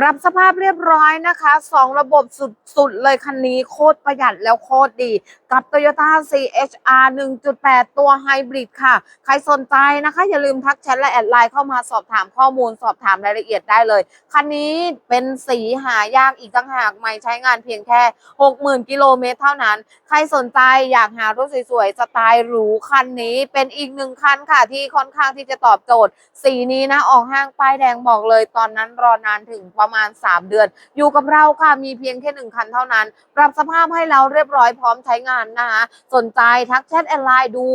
ปรับสภาพเรียบร้อยนะคะสองระบบสุดๆ เลยคันนี้โคตรประหยัดแล้วโคตรดี กับ Toyota CHR 1.8 ตัวไฮบริดค่ะ ใครสนใจนะคะ อย่าลืมทักแชทและแอดไลน์เข้ามาสอบถามข้อมูลสอบถามรายละเอียดได้เลย คันนี้เป็นสีหายากอีกต่างหากไม่ใช้งานเพียงแค่ 60,000 กิโลเมตรเท่านั้น ใครสนใจอยากหารถสวยๆ สไตล์หรูคันนี้เป็นอีกหนึ่งคันค่ะ ที่ค่อนข้างที่จะตอบโจทย์ สีนี้นะออกห้างป้ายแดงบอกเลยตอนนั้นรอนานถึงประประมาณ 3 เดือน อยู่กับเราค่ะมีเพียงแค่หนึ่งคันเท่านั้น ปรับสภาพให้เราเรียบร้อยพร้อมใช้งานนะคะสนใจทักแชทแอนไลน์ดู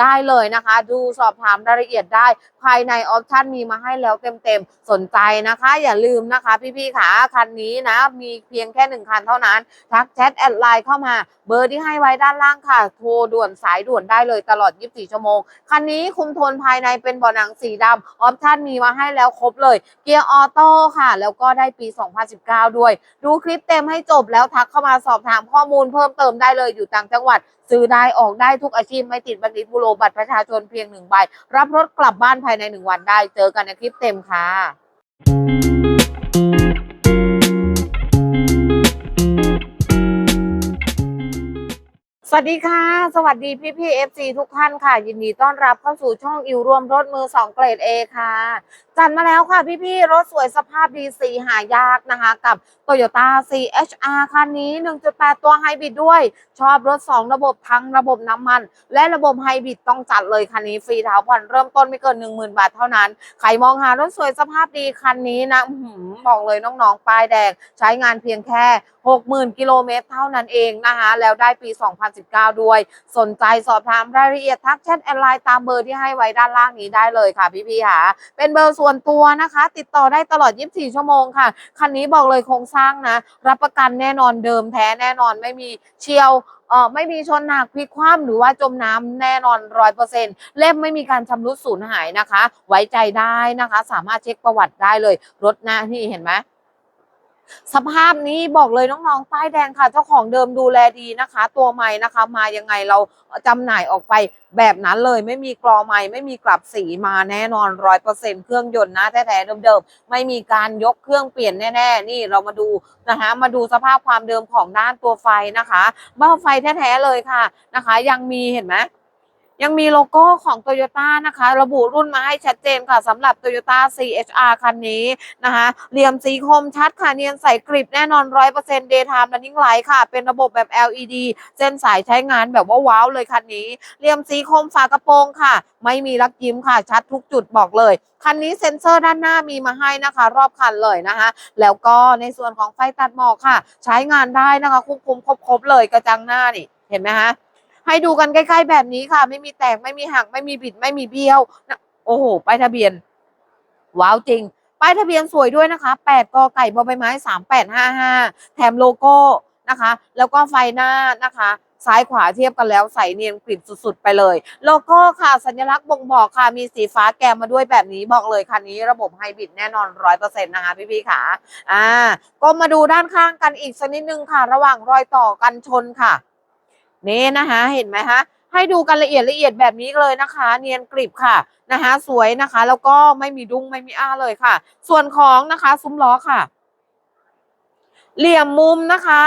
ได้เลยนะคะ ดูสอบถามรายละเอียดได้ ภายในออปชันมีมาให้แล้วเต็มๆ สนใจนะคะ อย่าลืมนะคะพี่ๆขาคันนี้นะ มีเพียงแค่หนึ่งคันเท่านั้น ทักแชทแอดไลน์เข้ามา เบอร์ที่ให้ไว้ด้านล่างค่ะ โทรด่วนสายด่วนได้เลยตลอด 24 ชั่วโมง คันนี้คุมโทนภายในเป็นบาะหนังสีดำออปชันมีมาให้แล้วครบเลย เกียร์ออโต้ค่ะ แล้วก็ได้ปี 2019 ด้วย ดูคลิปเต็มให้จบแล้วทักเข้ามาสอบถามข้อมูลเพิ่มเติมได้เลยอยู่ต่างจังหวัด ซื้อได้ออกได้ทุกอาชีพไม่ติดบัตรดิบุโรบัตรประชาชนเพียงหนึ่งใบ รับรถกลับบ้านภายในหนึ่งวันได้ เจอกันในคลิปเต็มค่ะ สวัสดีค่ะ สวัสดีพี่พี่เอฟซีทุกท่านค่ะ ยินดีต้อนรับเข้าสู่ช่องอิวรวมรถมือสองเกรด A ค่ะ จัดมาแล้วค่ะพี่พี่รถสวยสภาพดีสีหายากนะคะ กับ Toyota CHR คันนี้ 1.8 ตัวไฮบริดด้วย ชอบรถ 2 ระบบทั้งระบบน้ำมัน และระบบไฮบริดต้องจัดเลยคันนี้ ฟรีดาวน์ผ่อนเริ่มต้นไม่เกิน 10,000 บาทเท่านั้น ใครมองหารถสวยสภาพดีคันนี้นะหือบอกเลยน้องๆป้ายแดงใช้งานเพียงแค่ 60,000 กิโลเมตรเท่านั้นเองนะคะแล้วได้ปี2019 ด้วย สนใจสอบถามรายละเอียดทักแชทแอนไลน์ตามเบอร์ที่ให้ไว้ด้านล่างนี้ได้เลยค่ะพี่ๆค่ะ เป็นเบอร์ส่วนตัวนะคะ ติดต่อได้ตลอด 24 ชั่วโมงค่ะ คันนี้บอกเลยโครงสร้างนะ รับประกันแน่นอนเดิมแท้แน่นอนไม่มีเชียวเออไม่มีชนหนักพลิกคว่ำหรือว่าจมน้ำแน่นอนร้อยเปอร์เซ็นต์เล่มไม่มีการชำรุดสูญหายนะคะ ไว้ใจได้นะคะ สามารถเช็คประวัติได้เลย รถหน้าที่เห็นไหม สภาพนี้บอกเลยน้องๆป้ายแดงค่ะ เจ้าของเดิมดูแลดีนะคะ ตัวใหม่นะคะ มายังไงเราจำหน่ายออกไปแบบนั้นเลยไม่มีกรอใหม่ไม่มีกลับสีมาแน่นอนร้อยเปอร์เซ็นเครื่องยนต์นะแท้ๆเดิมๆไม่มีการยกเครื่องเปลี่ยนแน่ๆ นี่เรามาดูนะคะมาดูสภาพความเดิมของด้านตัวไฟนะคะเบ้าไฟแท้ๆเลยค่ะนะคะ ยังมีเห็นไหม ยังมีโลโก้ของ Toyota นะคะ ระบุรุ่นมาให้ชัดเจนค่ะสำหรับ Toyota CHR คันนี้นะคะเหลี่ยมสีคมชัดค่ะเนียนใสกริบแน่นอน 100% Daytime Running Light ค่ะ เป็นระบบแบบ LED เส้นสายใช้งานแบบว่าว้าวเลยคันนี้ เหลี่ยมสีคมฝากระโปรงค่ะ ไม่มีลักยิ้มค่ะ ชัดทุกจุดบอกเลย คันนี้เซ็นเซอร์ด้านหน้ามีมาให้นะคะ รอบคันเลยนะคะ แล้วก็ในส่วนของไฟตัดหมอกค่ะ ใช้งานได้นะคะควบคุมครบๆเลยกระจังหน้านี่เห็นไหมคะ ให้ดูกันใกล้ๆแบบนี้ค่ะ ไม่มีแตกไม่มีหักไม่มีบิดไม่มีเบี้ยวนะโอ้โหป้ายทะเบียน ว้าวจริงป้ายทะเบียนสวยด้วยนะคะ8กอไก่บอใบไม้ 3855 แถมโลโก้นะคะ แล้วก็ไฟหน้านะคะ ซ้ายขวาเทียบกันแล้วใส่เนียนกริบสุดๆ ไปเลย โลโก้ค่ะ สัญลักษณ์บ่งบอกค่ะ มีสีฟ้าแกมมาด้วยแบบนี้บอกเลยคันนี้ระบบไฮบริดแน่นอน100%นะคะพี่ๆค่ะ อ่า ก็มาดูด้านข้างกันอีกสักนิดนึงค่ะ ระหว่างรอยต่อกันชนค่ะ นี่นะคะเห็นไหมคะให้ดูกันละเอียดละเอียดแบบนี้เลยนะคะ เนียนกริบค่ะนะคะสวยนะคะ แล้วก็ไม่มีดุ้งไม่มีอ้าเลยค่ะ ส่วนของนะคะซุ้มล้อค่ะ เหลี่ยมมุมนะคะ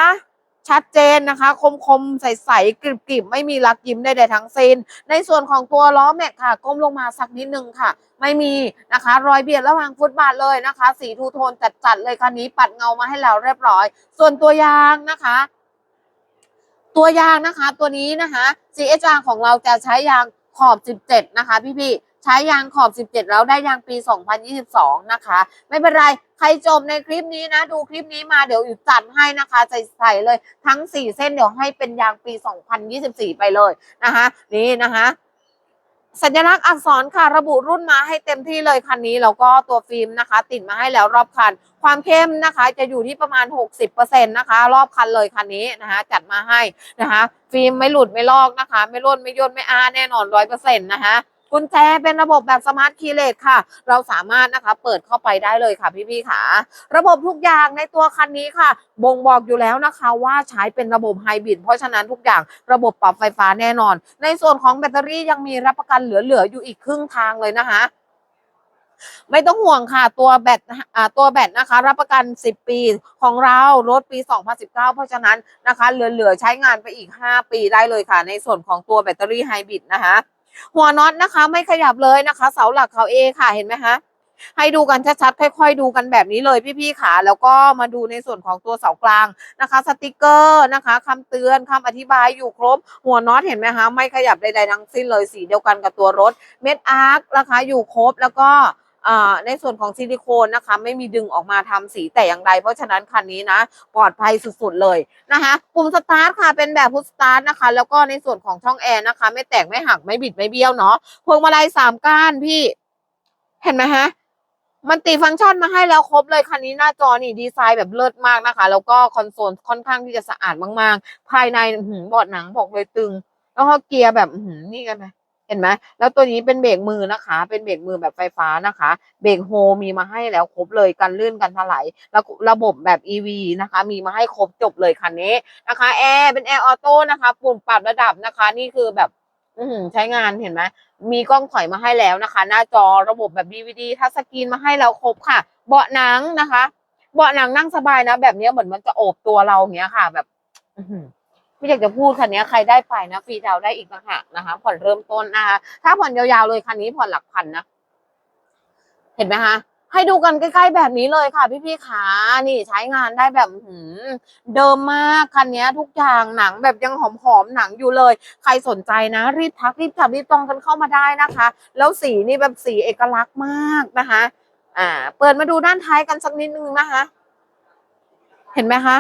ชัดเจนนะคะ คมคมๆใสๆกริบกริบๆไม่มีรักยิ้มใดๆทั้งสิ้น ในส่วนของตัวล้อแม็กค่ะ ก้มลงมาสักนิดนึงค่ะ ไม่มีนะคะ รอยเบียดระหว่างฟุตบาทเลยนะคะ สีทูโทนจัดๆเลยคันนี้ปัดเงามาให้แล้วเรียบร้อย ส่วนตัวยางนะคะ ตัวยางนะคะ ตัวนี้นะคะ CHR ของเราจะใช้ยางขอบ 17 นะคะ พี่ๆใช้ยางขอบ 17 แล้วได้ยางปี 2022 นะคะ ไม่เป็นไร ใครจมในคลิปนี้นะ ดูคลิปนี้มาเดี๋ยวอยู่จัดให้นะคะ ใส่ๆเลยทั้ง 4 เส้นเดี๋ยวให้เป็นยางปี 2024 ไปเลยนะคะ นี่นะคะ สัญลักษณ์อักษรค่ะระบุรุ่นมาให้เต็มที่เลยคันนี้แล้วก็ตัวฟิล์มนะคะ ติดมาให้แล้วรอบคัน ความเข้มนะคะจะอยู่ที่ประมาณ 60%นะคะ รอบคันเลยคันนี้นะคะ จัดมาให้นะคะ ฟิล์มไม่หลุดไม่ลอกนะคะ ไม่ร่นไม่ย่นไม่อ้าแน่นอนร้อยเปอร์เซ็นต์นะคะ กุญแจเป็นระบบแบบสมาร์ทคีย์เลสค่ะ เราสามารถนะคะเปิดเข้าไปได้เลยค่ะพี่ๆค่ะ ระบบทุกอย่างในตัวคันนี้ค่ะ บ่งบอกอยู่แล้วนะคะ ว่าใช้เป็นระบบไฮบริดเพราะฉะนั้นทุกอย่างระบบปรับไฟฟ้าแน่นอน ในส่วนของแบตเตอรี่ยังมีรับประกันเหลือๆอยู่อีกครึ่งทางเลยนะคะไม่ต้องห่วงค่ะตัวแบตอ่าตัวแบตนะคะ รับประกัน 10 ปีของเรารถปี 2019 เพราะฉะนั้นนะคะเหลือๆใช้งานไปอีก 5 ปีได้เลยค่ะ ในส่วนของตัวแบตเตอรี่ไฮบริดนะคะ หัวน็อตนะคะ ไม่ขยับเลยนะคะ เสาหลักเขาเอค่ะเห็นไหมคะให้ดูกันชัดๆ ค่อยๆ ดูกันแบบนี้เลยพี่ๆค่ะแล้วก็มาดูในส่วนของตัวเสากลางนะคะ สติกเกอร์นะคะคำเตือนคำอธิบายอยู่ครบ หัวน็อตเห็นไหมคะไม่ขยับใดๆทั้งสิ้นเลยสีเดียวกันกับตัวรถ เม็ดอาร์คนะคะอยู่ครบแล้วก็ ในส่วนของซิลิโคนนะคะไม่มีดึงออกมาทำสีแต่อย่างใดเพราะฉะนั้นคันนี้นะปลอดภัยสุดๆเลยนะคะปุ่มสตาร์ทค่ะเป็นแบบพุชสตาร์ทนะคะ แล้วก็ในส่วนของช่องแอร์นะคะ ไม่แตกไม่หักไม่บิดไม่เบี้ยวเนาะพวงมาลัยสามก้านพี่ เห็นไหมฮะมันติฟังก์ชันมาให้แล้วครบเลยคันนี้หน้าจอนี่ดีไซน์แบบเลิศมากนะคะ แล้วก็คอนโซลค่อนข้างที่จะสะอาดมากๆ ภายในหือบอดหนังบอกเลยตึง แล้วก็เกียร์แบบหือนี่กันไหม เห็นไหมแล้วตัวนี้เป็นเบรกมือนะคะ เป็นเบรกมือแบบไฟฟ้านะคะ เบรกโฮมีมาให้แล้วครบเลยกันลื่นกันถลายแล้วระบบแบบ EV นะคะ มีมาให้ครบจบเลยคันนี้นะคะแอร์เป็นแอร์ออโต้นะคะปุ่มปรับระดับนะคะ นี่คือแบบอืใช้งานเห็นไหมมีกล้องถอยมาให้แล้วนะคะ หน้าจอระบบแบบ DVD ทัชสกรีนมาให้แล้วครบค่ะ เบาะหนังนะคะ เบาะหนังนั่งสบายนะ แบบนี้เหมือนมันจะโอบตัวเราอย่างเงี้ยค่ะ แบบอื ไม่อยากจะพูดคันนี้ใครได้ไปนะฟรีดาวได้อีกต่างหากนะคะผ่อนเริ่มต้นนะคะถ้าผ่อนยาวๆเลยคันนี้ผ่อนหลักพันนะ เห็นไหมคะให้ดูกันใกล้ๆแบบนี้เลยค่ะ พี่ๆขานี่ใช้งานได้แบบหือเดิมมากคันนี้ทุกอย่างหนังแบบยังหอมๆหนังอยู่เลย ใครสนใจนะ รีบทักรีบจับรีบจองกันเข้ามาได้นะคะ แล้วสีนี่แบบสีเอกลักษณ์มากนะคะ อ่า เปิดมาดูด้านท้ายกันสักนิดนึงนะคะ เห็นไหมคะ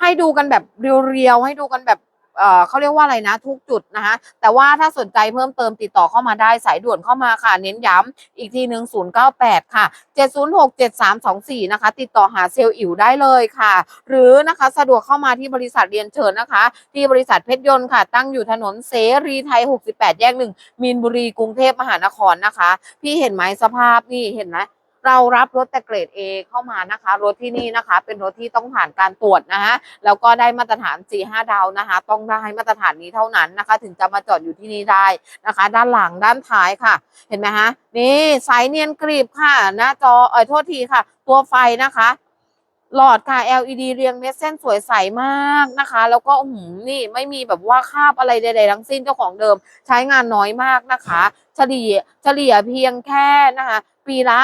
ให้ดูกันแบบเรียวๆให้ดูกันแบบเอ่อเขาเรียกว่าอะไรนะ ทุกจุดนะคะแต่ว่าถ้าสนใจเพิ่มเติมติดต่อเข้ามาได้สายด่วนเข้ามาค่ะ เน้นย้ำอีกทีหนึ่ง098 ค่ะ 706 7324 นะคะ ติดต่อหาเซลล์อิ๋วได้เลยค่ะ หรือนะคะสะดวกเข้ามาที่บริษัทเรียนเชิญนะคะ ที่บริษัทเพชรยนต์ค่ะ ตั้งอยู่ถนนเสรีไทย 68 แยกหนึ่งมีนบุรีกรุงเทพมหานครนะคะ พี่เห็นไหมสภาพนี่เห็นไหม เรารับรถแต่เกรด A เข้ามานะคะ รถที่นี่นะคะ เป็นรถที่ต้องผ่านการตรวจนะคะแล้วก็ได้มาตรฐาน 4-5 ดาวนะคะ ต้องได้มาตรฐานนี้เท่านั้นนะคะ ถึงจะมาจอดอยู่ที่นี่ได้นะคะ ด้านหลังด้านท้ายค่ะ เห็นไหมคะนี่สายเนียนกรีบค่ะ หน้าจอเออโทษทีค่ะ ตัวไฟนะคะหลอดค่ะ LED เรียงเม็ดเส้นสวยใสมากนะคะ แล้วก็อื้อหือนี่ไม่มีแบบว่าคาบอะไรใดๆทั้งสิ้นเจ้าของเดิม ใช้งานน้อยมากนะคะ เฉลี่ยเฉลี่ยเพียงแค่นะคะ ปีละ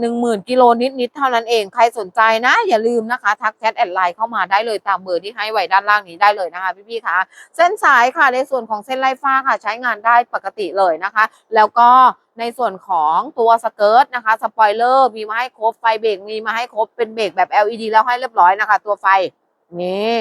หนึ่งหมื่นกิโลนิดๆเท่านั้นเองใครสนใจนะ อย่าลืมนะคะทักแชทแอดไลน์เข้ามาได้เลยตามเบอร์ที่ให้ไว้ด้านล่างนี้ได้เลยนะคะพี่ๆคะเส้นสายค่ะในส่วนของเส้นไล่ฟ้าค่ะ ใช้งานได้ปกติเลยนะคะ แล้วก็ในส่วนของตัวสเกิร์ตนะคะสปอยเลอร์มีมาให้ครบไฟเบรกมีมาให้ครบเป็นเบรกแบบ LED แล้วให้เรียบร้อยนะคะ ตัวไฟนี่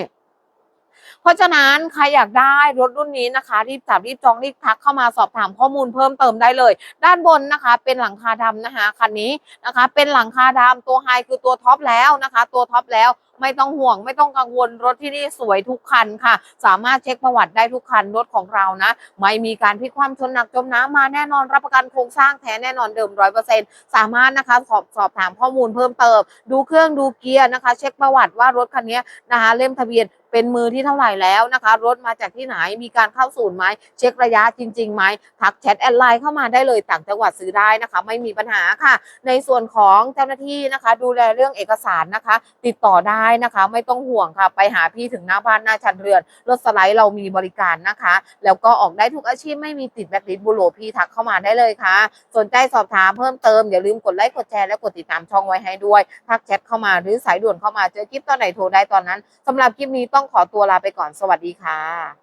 เพราะฉะนั้นใครอยากได้รถรุ่นนี้นะคะ รีบจับรีบจองรีบทักเข้ามาสอบถามข้อมูลเพิ่มเติมได้เลย ด้านบนนะคะ เป็นหลังคาดำนะคะคันนี้นะคะ เป็นหลังคาดำตัวไฮคือตัวท็อปแล้วนะคะ ตัวท็อปแล้ว ไม่ต้องห่วงไม่ต้องกังวลรถที่นี่สวยทุกคันค่ะ สามารถเช็คประวัติได้ทุกคันรถของเรานะ ไม่มีการพลิกคว่ำชนหนักจมน้ำมาแน่นอนรับประกันโครงสร้างแท้แน่นอนเดิมร้อยเปอร์เซ็นสามารถนะคะสอบสอบถามข้อมูลเพิ่มเติม ดูเครื่องดูเกียร์นะคะ เช็คประวัติว่ารถคันนี้นะคะเล่มทะเบียนเป็นมือที่เท่าไหร่แล้วนะคะ รถมาจากที่ไหนมีการเข้าศูนย์ไหมเช็คระยะจริงๆไหมทักแชทแอดไลน์เข้ามาได้เลยต่างจังหวัดซื้อได้นะคะ ไม่มีปัญหาค่ะ ในส่วนของเจ้าหน้าที่นะคะ ดูแลเรื่องเอกสารนะคะ ติดต่อได้ได้นะคะ ไม่ต้องห่วงค่ะ ไปหาพี่ถึงหน้าบ้านหน้าชันเรือน รถสไลด์เรามีบริการนะคะ แล้วก็ออกได้ทุกอาชีพไม่มีติดแบล็คลิสต์บุโรพี่ทักเข้ามาได้เลยค่ะ สนใจสอบถามเพิ่มเติมอย่าลืมกดไลค์กดแชร์และกดติดตามช่องไว้ให้ด้วยทักแชทเข้ามาหรือสายด่วนเข้ามาเจอคลิปตอนไหนโทรได้ตอนนั้นสำหรับคลิปนี้ต้องขอตัวลาไปก่อนสวัสดีค่ะ